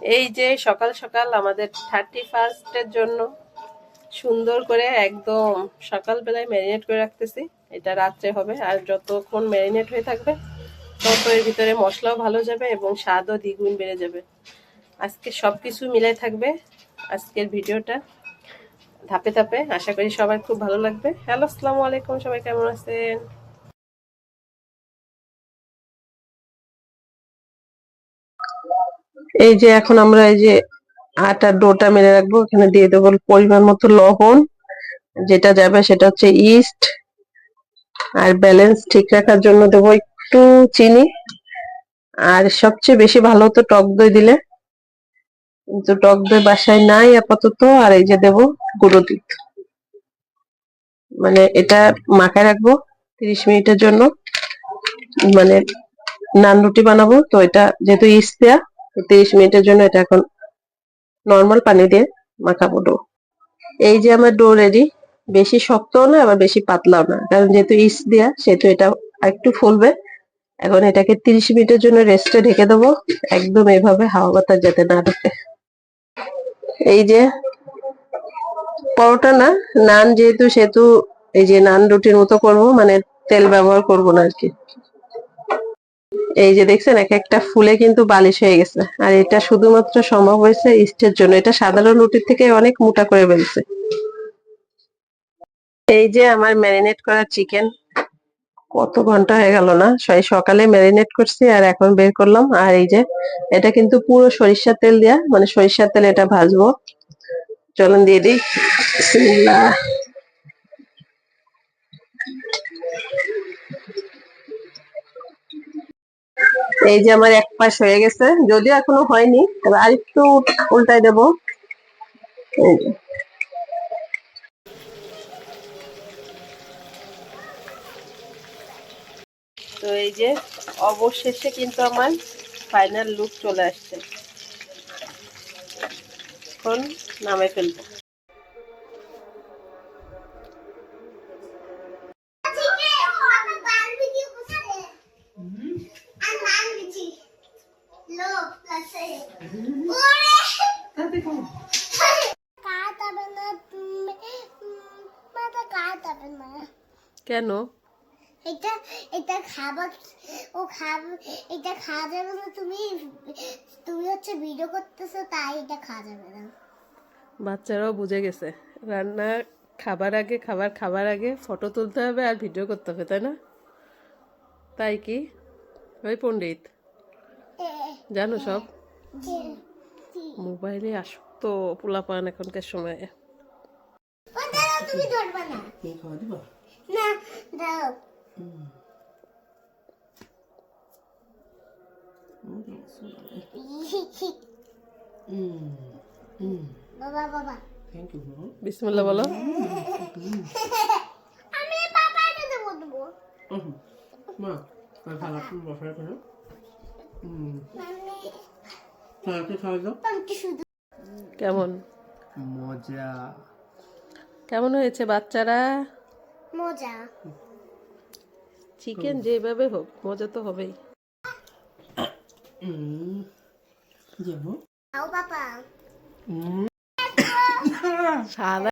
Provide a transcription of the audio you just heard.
এই যে সকাল সকাল আমাদের থার্টি ফার্স্টের জন্য সুন্দর করে একদম সকালবেলায় ম্যারিনেট করে রাখতেছি। এটা রাত্রে হবে আর যতক্ষণ ম্যারিনেট হয়ে থাকবে, তত এর ভিতরে মশলাও ভালো যাবে এবং স্বাদও দ্বিগুণ বেড়ে যাবে। আজকে সব কিছু মিলাই থাকবে আজকের ভিডিওটা। ধাপে ধাপে আশা করি সবাই খুব ভালো লাগবে। হ্যালো, আসসালামু আলাইকুম, সবাই কেমন আছেন? এই যে এখন আমরা এই যে আটার ডোটা মেরে রাখব, এখানে দিয়ে দেবো পরিমাণ মতো লবণ। যেটা যাবে সেটা হচ্ছে ইস্ট আর ব্যালেন্স ঠিক রাখার জন্য দেবো একটু চিনি। আর সবচেয়ে বেশি ভালো হতো টক দই দিলে। কিন্তু টক দই বাসায় নাই আপাতত, আর এই যে দেবো গুঁড়ো দুধ। মানে এটা মাখায় রাখব তিরিশ মিনিটের জন্য। মানে নান রুটি বানাবো, তো এটা যেহেতু ইস্ট দেয়া তিরিশ মিনিটের জন্য এটা এখন নর্মাল পানি দিয়ে মাখাবো ডো এই যে আমার ডো রেডি বেশি শক্তও না, আবার বেশি পাতলাও না। কারণ যেহেতু ইস্ট দেয়া, সেহেতু এটা একটু ফুলবে। এখন এটাকে তিরিশ মিনিটের জন্য রেস্টে ঢেকে দেবো। একদম এইভাবে হাওয়া বাতাস যাতে না ঢোকে। এই যে পরোটা না, নান যেহেতু, সেহেতু এই যে নান রুটির মতো করব মানে তেল ব্যবহার করব না আর কি। এই যে দেখছেন, এক একটা ফুলে কিন্তু বালিশ হয়ে গেছে। আর এটা শুধুমাত্র সম্ভব হয়েছে ইস্টের জন্য। এটা সাধারণ রুটির থেকে অনেক মোটা করে ফেলছে এই যে আমার ম্যারিনেট করা চিকেন। কত ঘণ্টা হয়ে গেল না? সেই সকালে ম্যারিনেট করছি আর এখন বের করলাম। আর এই যে, এটা কিন্তু পুরো সরিষার তেল দেওয়া মানে সরিষার তেল এটা ভাজবো। চলুন দিয়ে দিই। এই যে আমার এক পাশ হয়ে গেছে, যদিও এখনও হয়নি, তবে আরেকটু উল্টাই দেবো। তো এই যে অবশেষে কিন্তু আমার ফাইনাল লুক চলে আসছে। এখন নামে ফেলব। কেন? এটা এটা খাবার ও খাবে এটা খাওয়া যাবে না তুমি তুমি হচ্ছে ভিডিও করতেছো তাই এটা খাওয়া যাবে না। বাচ্চারাও বুঝে গেছে। রান্না খাবার আগে খাবার খাবার আগে ফটো তুলতে হবে আর ভিডিও করতে হবে তাই না? তাই কি? ওই পণ্ডিত। জানো সব? মোবাইলে আসক্ত পোলাপান এখনকার সময়ে। ও দাঁড়াও তুমি ধরবা না? না দাও। বাবা বাবা। বিসমুল্লাহ বলো। আমি বাবাকে দেবো দেবো মা খাবার বসার করে তাকে খাওয়া দাও আমি শুধু কেমন? মজা। কেমন হয়েছে বাচ্চারা? মজা। চিকেন যেভাবে হোক মজা তো হবেই। যাব। বাবা। সাদা